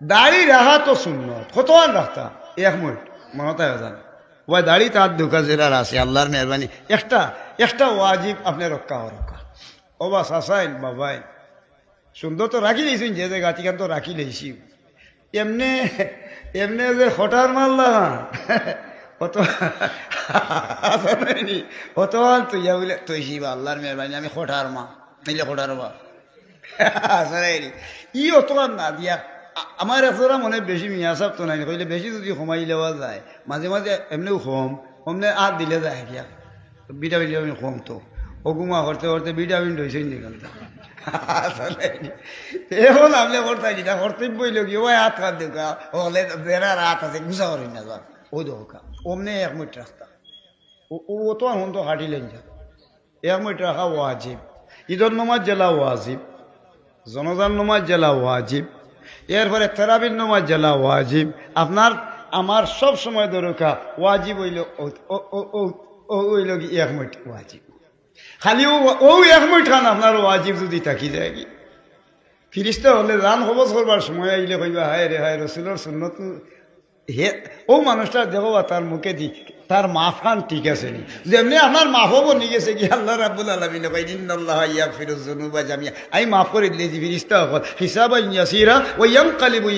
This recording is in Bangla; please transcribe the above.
দাড়ি রাখা তো শূন্য কতক্ষণ রাখতা এক মিনিট মনতে জান। ওই দাড়ি তার দুকা জেরার আছে, আল্লাহর মেহরবানি। একটা একটা ওয়াজিব আপনি রক্ষা রক্ষা। ও বা সাসাইন বাবাই সুন্দর তো রাখি লইছেন, যে জায়গা থেকে তো রাখি লইছি। এমনি এমনি যে হঠার মারলা অত অত তুই বলে, তুই শিব, আল্লাহর মেহরবানি, আমি হঠার মা নিলে হঠার মা। আসলে ই অত না দিয়া আমার এতটা মনে বেশি মিয়া সাহেব তো নাই কইলে বেশি যদি সোমাই লওয়া যায়। মাঝে মাঝে এমনিও কম অমনে আর দিলে যায় গিয়া ভিটামিন ভিটামিন কম তো। অগুমা করতে করতে ভিটামিন রয়েছে নিকাল আসলে এখন আপনি করতে না কর্তব্য হইল কি ওই হাত হাত দেখা হলে বেড়ার হাত আছে গুছা করি না যান ও দোকা অমনে এক মিনিট রাস্তা ও তো এখন তো হাঁটিলেন যা। এক মিনিট রাখা ওয়াজিব ঈদর নমাজ জেলা ওয়াজিব জনজান নমাজ জেলা ওয়াজিব এরপরে তেরাবিন নমাজ জেলা ওয়াজিব। আপনার, আমার সব সময় দরকার ওয়াজিব হইল হইল কি এক মিনিট ওয়াজিব। খালি ও এক মিনিট খান, আপনার ওয়াজিব যদি থাকি যায় কি? ফিরিস্তা হলে রান হবস করবার সময় আইলে কইবা, হায় রে, হায় রসুলোর সুন্নত, হে, ও মানুষটা দেখো তার মুখে দি তার মাফান ঠিক আছে নি। যেমনি আপনার হব নিয়ে গেছে কি? আল্লাহ রাবুল আলমিন আল্লাহ ইন্নাল্লাহ ইয়াগফিরুজ যুনুবা জামিয়া আমি মাফ করে দিলে ফিরিস্তা হল হিসাবা ইয়াসিরা ওয়াম কালিবু